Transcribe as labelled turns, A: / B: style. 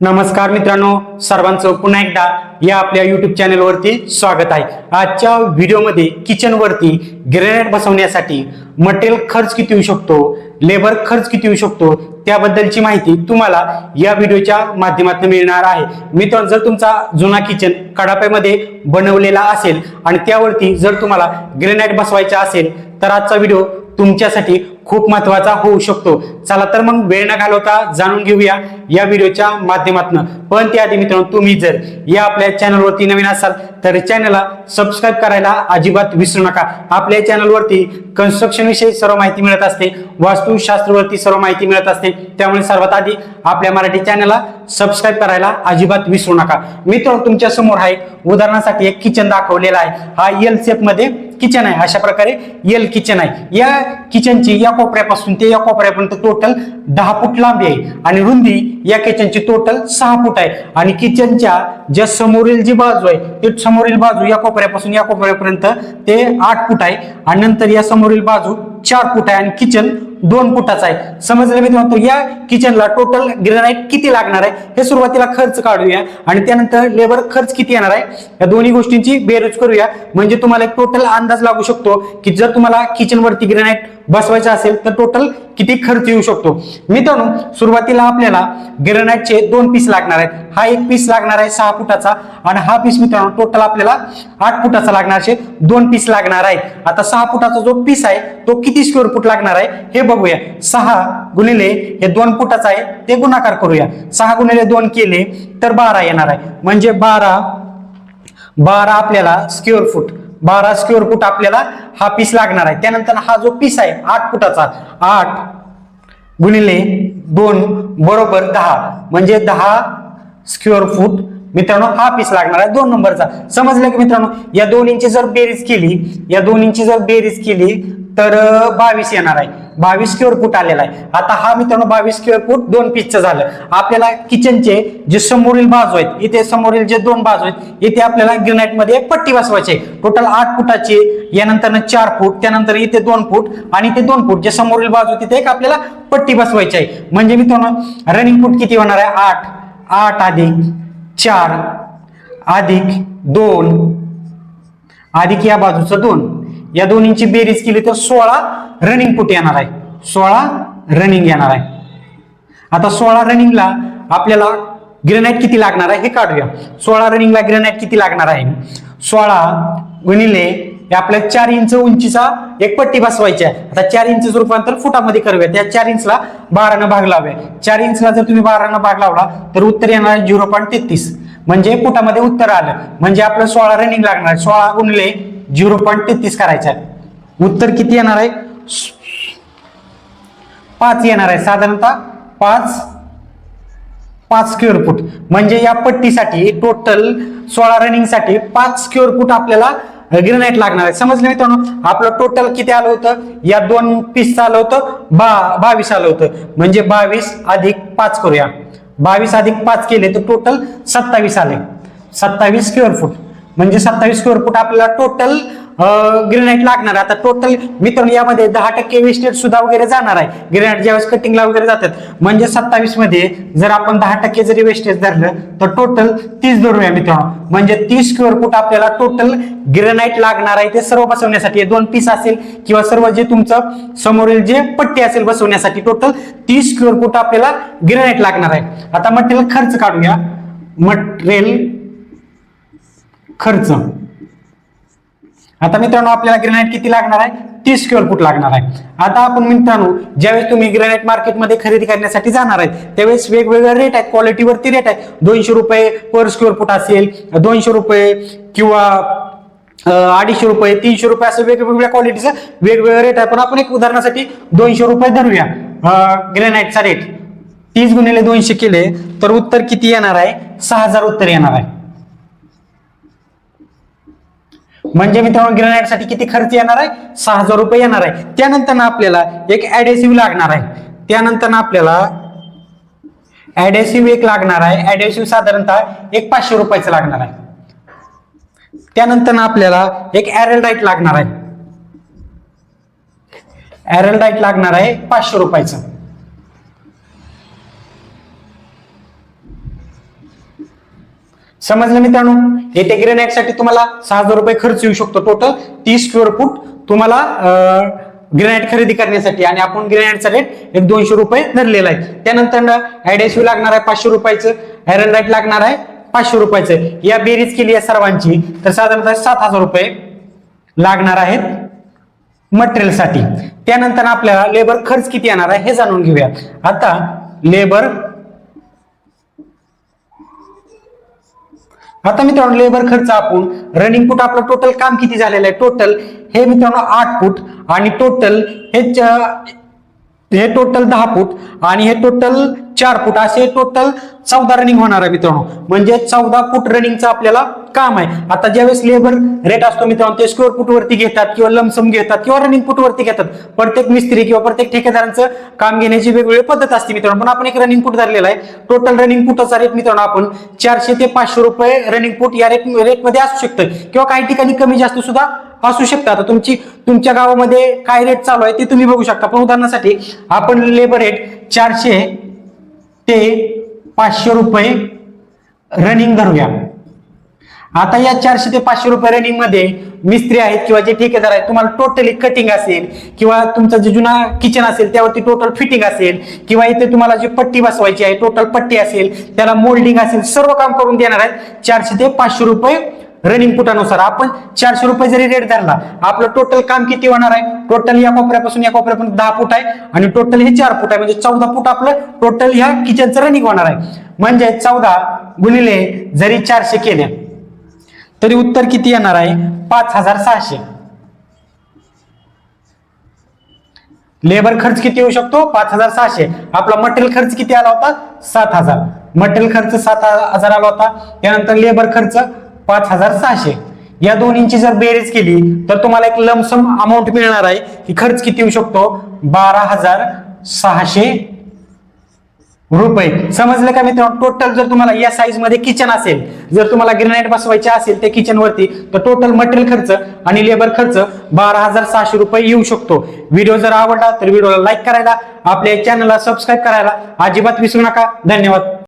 A: नमस्कार मित्रांनो सर्वांचं पुन्हा एकदा या आपल्या युट्यूब चॅनलवरती स्वागत आहे. आजच्या व्हिडिओमध्ये किचनवरती ग्रेनेड बसवण्यासाठी मटेरियल खर्च किती येऊ शकतो लेबर खर्च किती येऊ शकतो त्याबद्दलची माहिती तुम्हाला या व्हिडिओच्या माध्यमातून मिळणार आहे. मित्रांनो जर तुमचा जुना किचन कडाप्यामध्ये बनवलेला असेल आणि त्यावरती जर तुम्हाला ग्रेनाईट बसवायचा असेल तर आजचा व्हिडिओ तुमच्यासाठी खूप महत्त्वाचा होऊ शकतो. चला तर मग वेळ न घालवता जाणून घेऊया या व्हिडिओच्या माध्यमातून. पण त्याआधी मित्रांनो तुम्ही जर या आपल्या चॅनलवरती नवीन असाल तर चॅनलला सबस्क्राईब करायला अजिबात विसरू नका. आपल्या चॅनलवरती कन्स्ट्रक्शन विषयी सर्व माहिती मिळत असते वास्तुशास्त्रावरती सर्व माहिती मिळत असते त्यामुळे सर्वात आधी आपल्या मराठी चॅनलला सबस्क्राईब करायला अजिबात विसरू नका. मित्रांनो तुमच्यासमोर हा एक उदाहरणासाठी एक किचन दाखवलेला आहे. हा एल सेफमध्ये किचन आहे. अशा प्रकारे एल किचन आहे. या किचनची या कोपऱ्यापासून ते या कोपऱ्यापर्यंत टोटल दहा फूट लांबी आहे. आणि रुंदी या किचनची टोटल सहा फूट आहे. आणि किचनच्या ज्या समोरील जी बाजू आहे ते समोरील बाजू या कोपऱ्यापासून या कोपऱ्यापर्यंत ते आठ फूट आहे. आणि नंतर या समोरील बाजू चार फूट आहे. आणि किचन दोन फुटाचा आहे. समजलं मी म्हणतो या किचनला टोटल ग्रेनाईट किती लागणार आहे? हे सुरुवातीला खर्च काढूया आणि त्यानंतर लेबर खर्च किती येणार आहे? या दोन्ही गोष्टींची बेरोज करूया. म्हणजे तुम्हाला एक टोटल अंदाज लागू शकतो की जर तुम्हाला किचनवरती ग्रेनाईट बसवायचा बसवायचं असेल तर टोटल किती खर्च येऊ शकतो? मित्रांनो सुरुवातीला आपल्याला ग्रेनाइटचे दोन पीस लागणार आहेत. हा एक पीस लागणार आहे सहा फुटाचा आणि हा पीस मित्रांनो टोटल आपल्याला आठ फुटाचा लागणार असे दोन पीस लागणार आहे. आता सहा फुटाचा जो पीस आहे तो किती स्क्वेअर फूट लागणार आहे? हे बघूया. सहा गुणिले हे दोन फुटाचा आहे ते गुणाकार करूया. सहा गुणिले दोन केले तर बारा येणार आहे. म्हणजे बारा बारा आपल्याला स्क्वेअर फूट बारा स्क्वेअर फूट आपल्याला हा पीस लागणार आहे. त्यानंतर हा जो पीस आहे आठ फुटाचा आठ गुणिले दोन बरोबर दहा म्हणजे दहा स्क्वेअर फूट मित्रांनो हा पीस लागणार आहे दोन नंबरचा. समजलं की मित्रांनो या दोन्हींची जर बेरीज केली या दोन्हींची जर बेरीज केली तर बावीस येणार आहे. बावीस स्क्वेअर फूट आलेला आहे. आता हा मित्रांनो बावीस स्क्वेअर फूट दोन पीसचं झालं. आपल्याला किचनचे जे समोरील बाजू आहेत इथे समोरील जे दोन बाजू आहेत इथे आपल्याला ग्रेनाइटमध्ये एक पट्टी बसवायची आहे. टोटल आठ फुटाची यानंतर चार फूट त्यानंतर इथे दोन फूट आणि इथे दोन फूट. जे समोरील बाजू तिथे एक आपल्याला पट्टी बसवायची आहे. म्हणजे मित्रांनो रनिंग फूट किती होणार आहे? आठ. आठ अधिक चार अधिक दोन अधिक या बाजूचं दोन. या दोन्हींची बेरीज केली तर सोळा रनिंग पुट येणार आहे. सोळा रनिंग येणार आहे. आता सोळा रनिंगला आपल्याला ग्रेनाईट किती लागणार आहे हे काढूया. सोळा रनिंगला ग्रेनाईट किती लागणार आहे? सोळा गुणिले हे आपल्या चार इंच उंचीचा एक पट्टी बसवायची आहे. आता चार इंच रूपांतर फुटामध्ये करूया त्या चार इंचला बारानं भाग लावूया. चार इंचला जर तुम्ही बारानं भाग लावला तर उत्तर येणार आहे झिरो पॉईंट तेहतीस. म्हणजे फुटामध्ये उत्तर आलं. म्हणजे आपलं सोळा रनिंग लागणार सोळा गुणिले झिरो पॉईंट तेहतीस करायचं आहे उत्तर किती येणार आहे? पाच येणार आहे. साधारणतः पाच पाच स्क्वेअर फूट म्हणजे या पट्टीसाठी टोटल सोळा रनिंगसाठी पाच स्क्वेअर फूट आपल्याला ग्रेनाईट लागणार आहे. समजलं मित्रांनो? आपलं टोटल किती आलं होतं? या दोन पीस आलं होतं. बा बावीस आलं होतं. म्हणजे बावीस अधिक पाच करूया. बावीस अधिक पाच केले तर टोटल सत्तावीस आले. सत्तावीस स्क्वेअर फूट म्हणजे सत्तावीस स्क्वेअर फूट आपल्याला टोटल ग्रेनाईट लागणार. आहे. आता टोटल मित्रांनो यामध्ये दहा टक्के वेस्टेज सुद्धा वगैरे जाणार आहे. ग्रेनाईट ज्यावेळेस कटिंगला वगैरे जातात. म्हणजे सत्तावीसमध्ये जर आपण दहा टक्के जरी वेस्टेज धरलं तर टोटल तीस धरूया मित्रांनो. म्हणजे तीस स्क्वेअर फूट आपल्याला टोटल ग्रेनाईट लागणार आहे ते सर्व बसवण्यासाठी. दोन पीस असेल किंवा सर्व जे तुमचं समोरील जे पट्टी असेल बसवण्यासाठी टोटल तीस स्क्वेअर फूट आपल्याला ग्रेनाईट लागणार आहे. आता मटेरियल खर्च काढूया मटेरियल खर्च. आता मित्रांनो आपल्याला ग्रेनाईट किती लागणार आहे? तीस स्क्वेअर फूट लागणार आहे. आता आपण मित्रांनो ज्यावेळेस तुम्ही ग्रेनाईट मार्केटमध्ये खरेदी करण्यासाठी जाणार आहे त्यावेळेस वेगवेगळे रेट आहेत क्वालिटीवरती रेट आहे. दोनशे रुपये पर स्क्वेअर फूट असेल दोनशे रुपये किंवा अडीचशे रुपये तीनशे रुपये असं वेगवेगळ्या क्वालिटीचं वेगवेगळं रेट आहे. पण आपण एक उदाहरणासाठी दोनशे रुपये धरूया. ग्रेनाईटचा रेट तीस गुणिले दोनशे केले तर उत्तर किती येणार आहे? सहा हजार उत्तर येणार आहे. म्हणजे मित्रांनो ग्रेनाइटसाठी किती खर्च येणार आहे? सहा हजार रुपये येणार आहे. त्यानंतर आपल्याला एक ऍडेसिव्ह लागणार आहे. त्यानंतर आपल्याला ऍडेसिव्ह एक लागणार आहे. ऍडेसिव्ह साधारणतः एक पाचशे रुपयाचं लागणार आहे. त्यानंतर आपल्याला एक ऍरलडाईट लागणार आहे. ऍरलडाईट लागणार आहे पाचशे रुपयाचं. समजलं मित्रांनो? येथे ग्रेनाईटसाठी तुम्हाला सहा हजार रुपये खर्च येऊ शकतो टोटल तीस स्क्वेअर फूट तुम्हाला ग्रेनाईट खरेदी करण्यासाठी. आणि आपण ग्रेनाईटचा रेट एक दोनशे रुपये धरलेला आहे. त्यानंतर ऍडेसिव्ह लागणार आहे पाचशे रुपयाचं. आयरन राईट लागणार आहे पाचशे रुपयाचं. या बेरीज केली आहे सर्वांची तर साधारणतः सात हजार रुपये लागणार आहेत मटेरियलसाठी त्यानंतर आपल्याला लेबर खर्च किती येणार आहे हे जाणून घेऊया. आता लेबर आता मित्रांनो लेबर खर्च आपण रनिंग फूट आपलं टोटल काम किती झालेलं आहे? टोटल हे मित्रांनो आठ फूट आणि टोटल हे हे टोटल दहा फूट आणि हे टोटल चार फूट असे टोटल चौदा रनिंग होणार आहे मित्रांनो. म्हणजे चौदा फूट रनिंगचं आपल्याला काम आहे. आता ज्यावेळेस लेबर रेट असतो मित्रांनो ते स्क्वेअर फूट वरती घेतात किंवा लमसम घेतात किंवा रनिंग फूट वरती घेतात. प्रत्येक मिस्त्री किंवा प्रत्येक ठेकेदारांचं काम घेण्याची वेगवेगळी पद्धत असते मित्रांनो. पण आपण एक रनिंग फूट धरलेला आहे. टोटल रनिंग फुटाचा रेट मित्रांनो आपण चारशे ते पाचशे रुपये रनिंग फूट या रेट रेटमध्ये असू शकतं. किंवा काही ठिकाणी कमी जास्त सुद्धा असू शकतं. आता तुमची तुमच्या गावामध्ये काय रेट चालू आहे ते तुम्ही बघू शकता. पण उदाहरणासाठी आपण लेबर रेट चारशे ते पाचशे रुपये रनिंग धरूया. आता या चारशे ते पाचशे रुपये रनिंगमध्ये मिस्त्री आहेत किंवा जे ठेकेदार आहेत तुम्हाला टोटली कटिंग असेल किंवा तुमचं जे जुना किचन असेल त्यावरती टोटल फिटिंग असेल किंवा इथे तुम्हाला जी पट्टी बसवायची आहे टोटल पट्टी असेल त्याला मोल्डिंग असेल सर्व काम करून देणार आहेत. चारशे ते पाचशे रुपये रनिंग फुटानुसार आपण चारशे रुपये जरी रेट धरला आपलं टोटल काम किती होणार आहे? टोटल या कोपऱ्यापासून या कोपऱ्यापर्यंत दहा फूट आहे. आणि टोटल हे चार फूट आहे. म्हणजे चौदा फूट आपलं टोटल ह्या किचनचं रनिंग होणार आहे. म्हणजे चौदा गुणिले जरी चारशे केले तरी उत्तर किती येणार आहे? पाच हजार सहाशे. लेबर खर्च किती येऊ शकतो? पाच हजार सहाशे. आपला मटेरियल खर्च किती आला होता? सात हजार. मटेरियल खर्च सात हजार आला होता. त्यानंतर लेबर खर्च पाच हजार सहाशे. या दोन्हींची जर बेरीज केली तर तुम्हाला एक लमसम अमाऊंट मिळणार आहे. की खर्च किती येऊ शकतो? बारा हजार सहाशे रुपये. समजलं का मित्रांनो? टोटल जर तुम्हाला या साईजमध्ये किचन असेल जर तुम्हाला ग्रेनाईट बसवायचे असेल त्या किचन वरती तर टोटल मटेरियल खर्च आणि लेबर खर्च बारा हजार सहाशे रुपये येऊ शकतो. व्हिडिओ जर आवडला तर व्हिडिओला लाईक करायला आपल्या चॅनलला सबस्क्राईब करायला अजिबात विसरू नका. धन्यवाद.